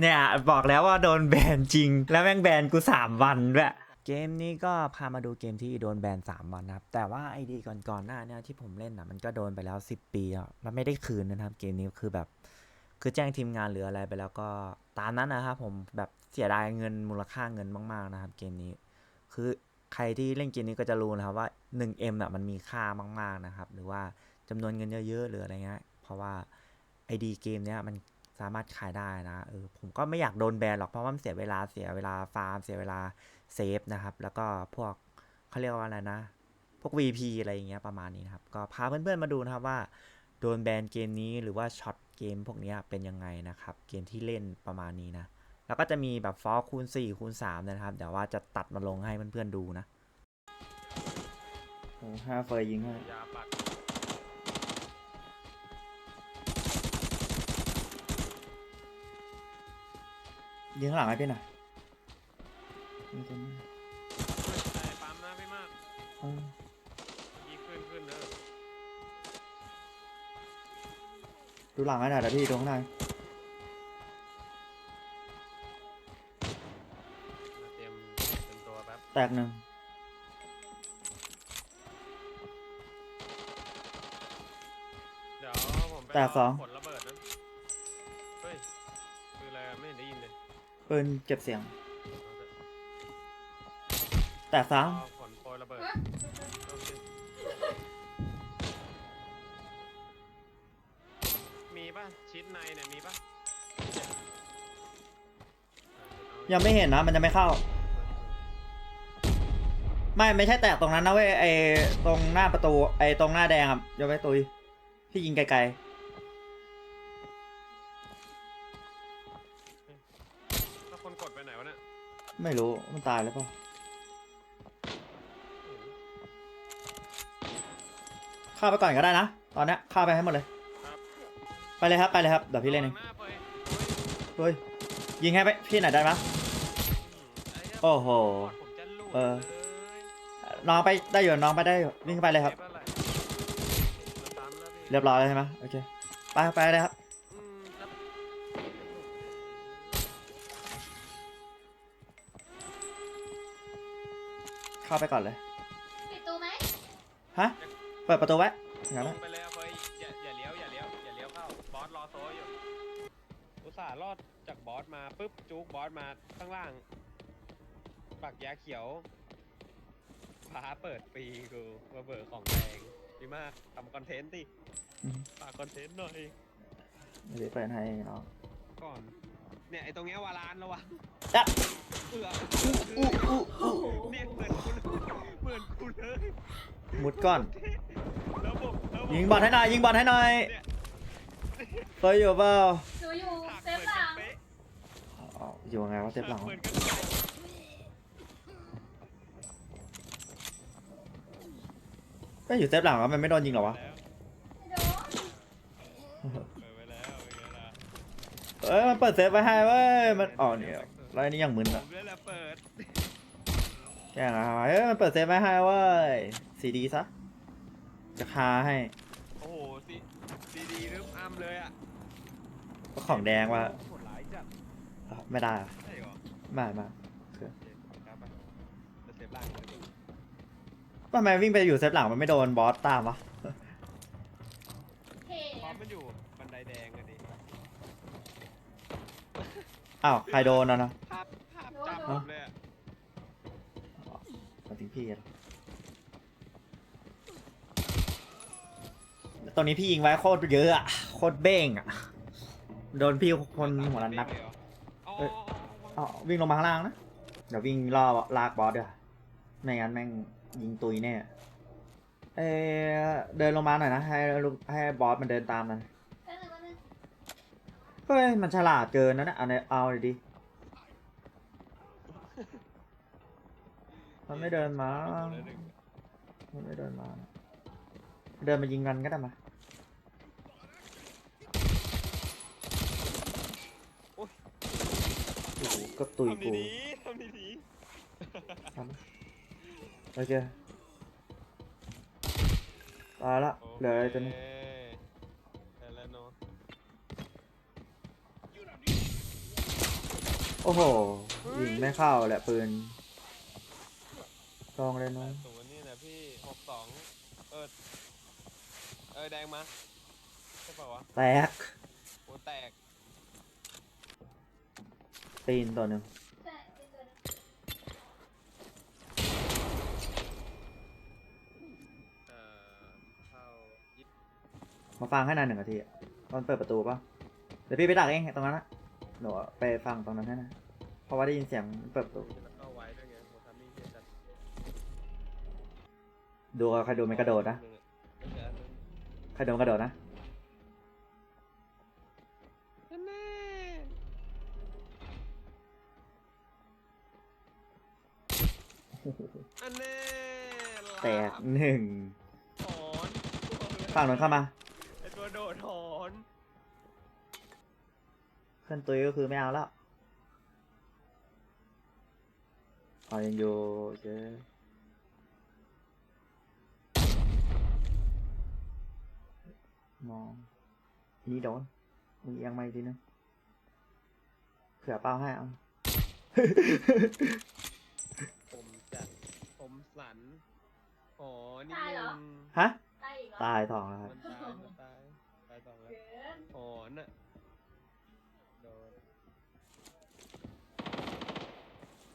เนี่ยบอกแล้วว่าโดนแบนจริง แล้วแม่งแบนกู 3 วันด้วยเกมนี้ก็พามาดูเกมที่โดนแบน 3 วันนะครับ แต่ว่าไอดีก่อนๆหน้าเนี่ยที่ผมเล่นอะมันก็โดนไปแล้ว 10 ปีอะมันไม่ได้คืนนะครับ เกมนี้คือแบบ คือแจ้งทีมงานหรืออะไรไปแล้วก็ตามนั้นนะครับผมแบบเสียดายเงินมูลค่าเงินมากๆนะครับ เกมนี้ คือใครที่เล่นเกมนี้ก็จะรู้นะครับว่า 1M อะมันมีค่ามาก ๆนะครับ หรือว่าจำนวนเงินเยอะๆหรืออะไรเงี้ยเพราะว่าไอดีเกมเนี้ยมัน สามารถขายได้นะเออผมก็ไม่อยากโดนแบนหรอกเพราะว่ามันเสียเวลาเสียเวลาฟาร์มเสียเวลาเซฟนะครับ แล้วก็พวกเขาเรียกว่าอะไรนะ พวก VP อะไรอย่างเงี้ยประมาณนี้นะครับ ก็พาเพื่อนๆมาดูนะครับว่าโดนแบนเกมนี้หรือว่าช็อตเกมพวกนี้เป็นยังไงนะครับ เกมที่เล่นประมาณนี้นะ แล้วก็จะมีแบบฟอคูณ4คูณ3นะครับเดี๋ยวว่าจะตัดมาลงให้เพื่อนๆดูนะโอ้ห้าเฟยยิงให้ ยาปัดยิงข้างหลังให้พี่หน่อยยิงตรงนี้ไอ้ปั๊มนะพี่มากอืมยิงขึ้นขึ้นเนอะดูหลังให้หน่อยเดี๋ยวพี่ดูข้างในมาเตรียมเตรียมตัวแป๊บแตกหนึ่งเดี๋ยวผมไปแตกสอง ผลระเบิดนั้นเฮ้ยคืออะไรอะไม่เห็นได้ยินเลย ปืนเก็บเสียงเอาเถอะแตกสามเอาผลโปรยระเบิดโอเคมีป่ะชิดในเนี่ยมีป่ะอะเดี๋วเอายังไม่เห็นนะ มันจะไม่เข้า ไม่ไม่ใช่แตกตรงนั้นนะเว้ยไอตรงหน้าประตูไอตรงหน้าแดงอะอย่าไปตุยพี่ยิงไกลแไม่รู้ มันตายแล้วเปล่าเข้าไปก่อนก็ได้นะ ตอนนี้ยเข้าไปให้หมดเลย ไปเลยครับ ไปเลยครับ เดี๋ยวพี่เล่นเองระวังหน้าเฟยเฮ้ย ยิงให้ไปพี่ไหนได้ไหมโอ้โห เออ น้องไปได้อยู่ น้องไปได้อยู่วิ่งไปเลยครับเซฟอะไรมันตามแล้วพี่เรียบร้อยแล้วใช่ไหมโอเค ไปไปเลยครับ เข้าไปก่อนเลย ปิดตู้ไหมฮะ เปิดประตูไว้อย่างนั้นลอะงไปเลยเฟยอย่าอย่าเลี้ยวอย่าเลี้ยวอย่าเลี้ยวเข้าบอสรอโซ่อยู่อุตส่าห์รอดจากบอสมาปุ๊บจุกบอสมาข้างล่าง ปักยาเขียวฟ้าเปิดฟรีกูมาเบิกของแดงดีมากทำคอนเทนต์ดิอืมฝากคอนเทนต์หน่อยเดี๋ยวเปิดให้น้องก่อน เนี่ยไอตรงเนี้ยวาลานระวังอะเอืออู้อู้อู้เนี่ยเหมือนกูเลยเหมือนกูเลยมุดก่อน แล้วผมแล้วผมยิงบอลให้หน่อยยิงบอลให้หน่อยเนี่ยอยู่เปล่าหนูอยู่หักเซเหฟหลังอ๋ออยู่ไงวะเจ็บหลังเหมือนกันเป๊ะก็อยู่เจ็บหลังวะมันไม่โดนยิงเหรอวะแล้วเปิดไปแล้วเป็นไงล่ะเอ้ยมันเปิดเซฟไว้ให้เว้ยมันอ๋อเนี่ย แล้วอันนี้ยังมึนผอะมด้วยแหละเปิดแย่งอะเอ้ยมันเปิดเซฟไว้ให้เว้ยซีดีซะจะคาให้โอ้โหซีซีดีรึมอ้ำเลยอะก็ของแดงว่าโหดร้ายจัดไม่ได้อะใช่เหรอไม่ไม่โอเคครับไปจะเซฟล่างเลยทำไมวิ่งไปอยู่เซฟหลังมันไม่โดนบอสตามวะ เท่ พร้อมมันอยู่บันไดแดงอะดิ อ้าวใครโดนอะนะภาพภาพจำผมเลยอะมาถึงพี่อะตอนนี้พี่ยิงไว้โคตรเยอะอะโคตรเบ้งอะโดนพี่คนหัวนั้นนักอ๋อเอ้ยอ๋อวิ่งลงมาข้างล่างนะ เดี๋ยววิ่งล่อลากบอสเดี๋ยวาไม่งั้นแม่งยิงตุยแน่ เออเดินลงมาหน่อยนะ ให้ลูกให้บอสมันเดินตามมันแป๊บนึงแป๊บนึงเฮ้ย มันฉลาดเกินนะเนี่ยเอาเนี่ยเอาเลยดิ มันไม่เดินมา มันไม่เดินมา เดินมายิงกันก็ได้มา โอ้โหก็ตุยทำกูดีๆทำดีทำโอเคตายละ ๆเหลืออะไรตัวนี้โเค โอ้โหยิงไม่เข้าแหละปืนลองเลยแปน้องดศูนย์นี่นะพี่หกสองเออเออแดงมาใช่ป่าวะแตกโอ้แตกตีนตัวหนึ่งใช่เป็นตัวนึงเอ่อเข้ายิบมาฟังให้นานหนึ่งนาทีอะมันเปิดประตูปะเดี๋ยวพี่ไปดักเองตรงนั้นนะ หนูไปฟังตรงนั้นให้นะ เพราะว่าได้ยินเสียงเปิดประตูแล้วก็ไว้ด้วยไงโหทำมิ่งเกียร์จัดดูใครดูไม่กระโดดนะ ไม่ใช่อันนั้นใครโดนกระโดดนะนั่นแน่อันแน่แตกหนึ่งถอนฝั่งนู้นเข้ามา เคลื่อนตัวก็คือไม่เอาแล้วเอายังอยู่เจ๊มองอันนี่โดนมึงเอียงมาอีกทีนึงเผื่อเป้าให้เอาผมจัดผมสันหอนิดนึงฮะ ตายอีกเหรอตายทองแล้วคมัรับนตายมันตายตายสองแล้วเกินหอนอะ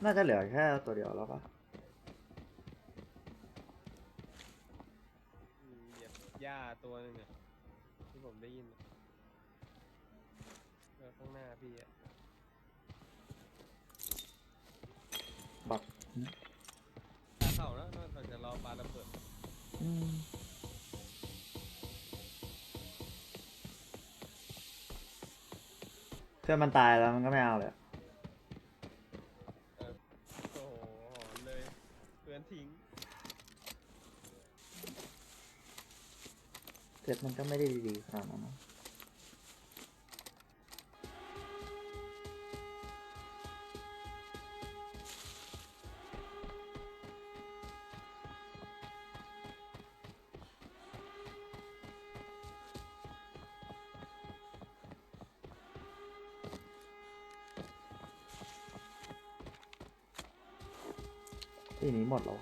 น่าจะเหลือแค่ตัวเดียวแล้วปะอืมเหยียบหญ้าตัวหนึงอะที่ผมได้ยินอะแล้วข้างหน้าพี่อะบักตาเข่าแล้วนอกจากรอปลาระเบิดอืมเพื่อนมันตายแล้วมันก็ไม่เอาเลยเอ เพื่อนทิ้งเจ็ดมันก็ไม่ได้ดีๆขนาดนั้นนะ ที่นี้หมดแล้ว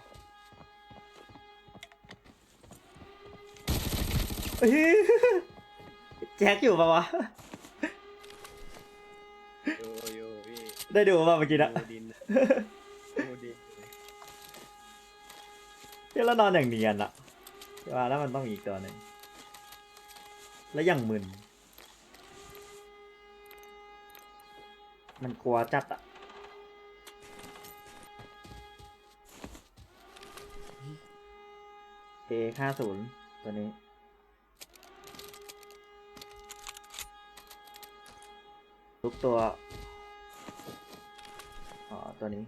เฮ้ยแจ็คอยู่ปะวะ โยโย่พี่ได้ดูป่ะเมื่อกี้นะโมดินโมดินที่เรานอนอย่างเนียนอะว่าแล้วมันต้องมีอีกตัวหนึ่งแล้วอย่างมึน มันกลัวจัดอะ เอห้าศูนย์ตัวนี้ ทุกตัว อ๋อ ตัวนี้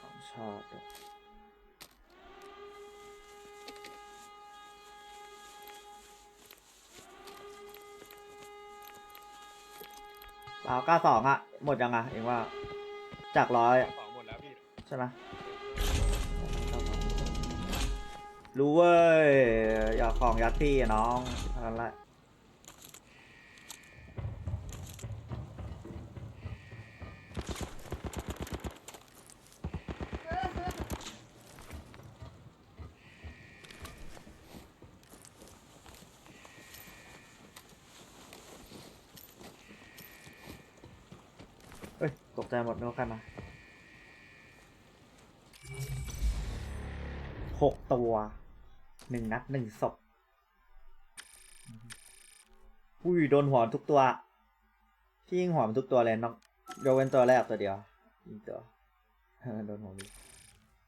ของชอบด้วยเปล่าเก้าสองอะหมดยังอะเองว่า จากร้อยสองหมดแล้วพี่ ใช่ไหม รู้เว้ยอย่าของยัดพี่อะน้องเท่านั้นแหละเฮ้ยตกใจหมดนึกว่าใครมา หกตัวหนึ่งนัดหนึ่งศพอุ้ยโดนหัวทุกตัวพี่ยิงหัวมันทุกตัวเลยน้องยกเว้นตัวแรกตัวเดียวยิงตัวโดนหัวมี